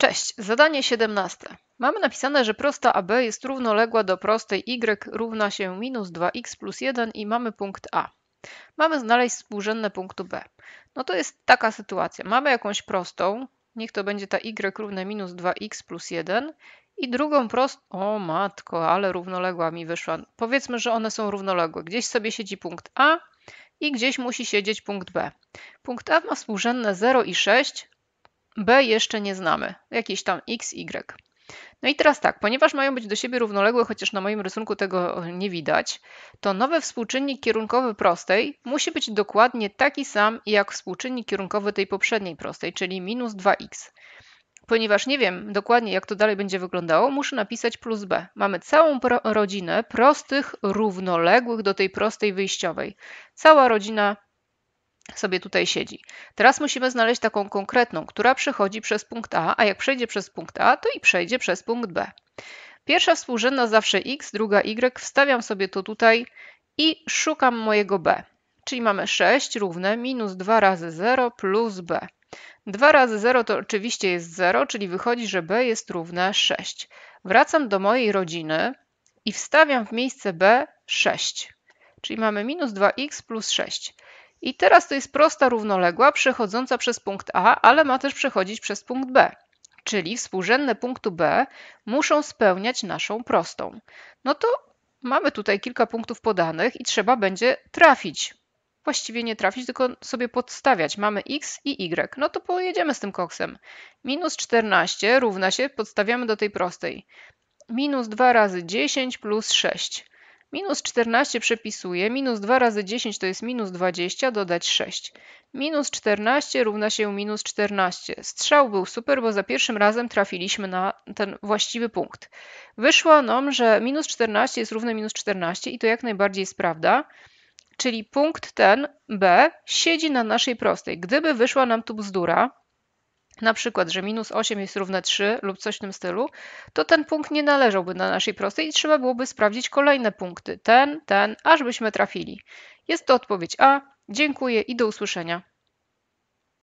Cześć, zadanie 17. Mamy napisane, że prosta AB jest równoległa do prostej y równa się minus 2x plus 1 i mamy punkt A. Mamy znaleźć współrzędne punktu B. No to jest taka sytuacja. Mamy jakąś prostą, niech to będzie ta y równa minus 2x plus 1 i drugą prostą, o matko, ale równoległa mi wyszła. Powiedzmy, że one są równoległe. Gdzieś sobie siedzi punkt A i gdzieś musi siedzieć punkt B. Punkt A ma współrzędne 0 i 6, b jeszcze nie znamy, jakieś tam x, y. No i teraz tak, ponieważ mają być do siebie równoległe, chociaż na moim rysunku tego nie widać, to nowy współczynnik kierunkowy prostej musi być dokładnie taki sam jak współczynnik kierunkowy tej poprzedniej prostej, czyli minus 2x. Ponieważ nie wiem dokładnie, jak to dalej będzie wyglądało, muszę napisać plus b. Mamy całą pro rodzinę prostych równoległych do tej prostej wyjściowej. Cała rodzina sobie tutaj siedzi. Teraz musimy znaleźć taką konkretną, która przechodzi przez punkt A, a jak przejdzie przez punkt A, to i przejdzie przez punkt B. Pierwsza współrzędna zawsze x, druga y, wstawiam sobie to tutaj i szukam mojego b. Czyli mamy 6 równe minus 2 razy 0 plus b. 2 razy 0 to oczywiście jest 0, czyli wychodzi, że b jest równe 6. Wracam do mojej rodziny i wstawiam w miejsce b 6. Czyli mamy minus 2x plus 6. I teraz to jest prosta równoległa przechodząca przez punkt A, ale ma też przechodzić przez punkt B. Czyli współrzędne punktu B muszą spełniać naszą prostą. No to mamy tutaj kilka punktów podanych i trzeba będzie trafić. Właściwie nie trafić, tylko sobie podstawiać. Mamy x i y. No to pojedziemy z tym koksem. Minus 14 równa się, podstawiamy do tej prostej. Minus 2 razy 10 plus 6. Minus 14 przepisuje, minus 2 razy 10 to jest minus 20, dodać 6. Minus 14 równa się minus 14. Strzał był super, bo za pierwszym razem trafiliśmy na ten właściwy punkt. Wyszło nam, że minus 14 jest równe minus 14 i to jak najbardziej jest prawda. Czyli punkt ten B siedzi na naszej prostej. Gdyby wyszła nam tu bzdura, na przykład, że minus 8 jest równe 3 lub coś w tym stylu, to ten punkt nie należałby na naszej prostej i trzeba byłoby sprawdzić kolejne punkty, ten, ten, aż byśmy trafili. Jest to odpowiedź A. Dziękuję i do usłyszenia.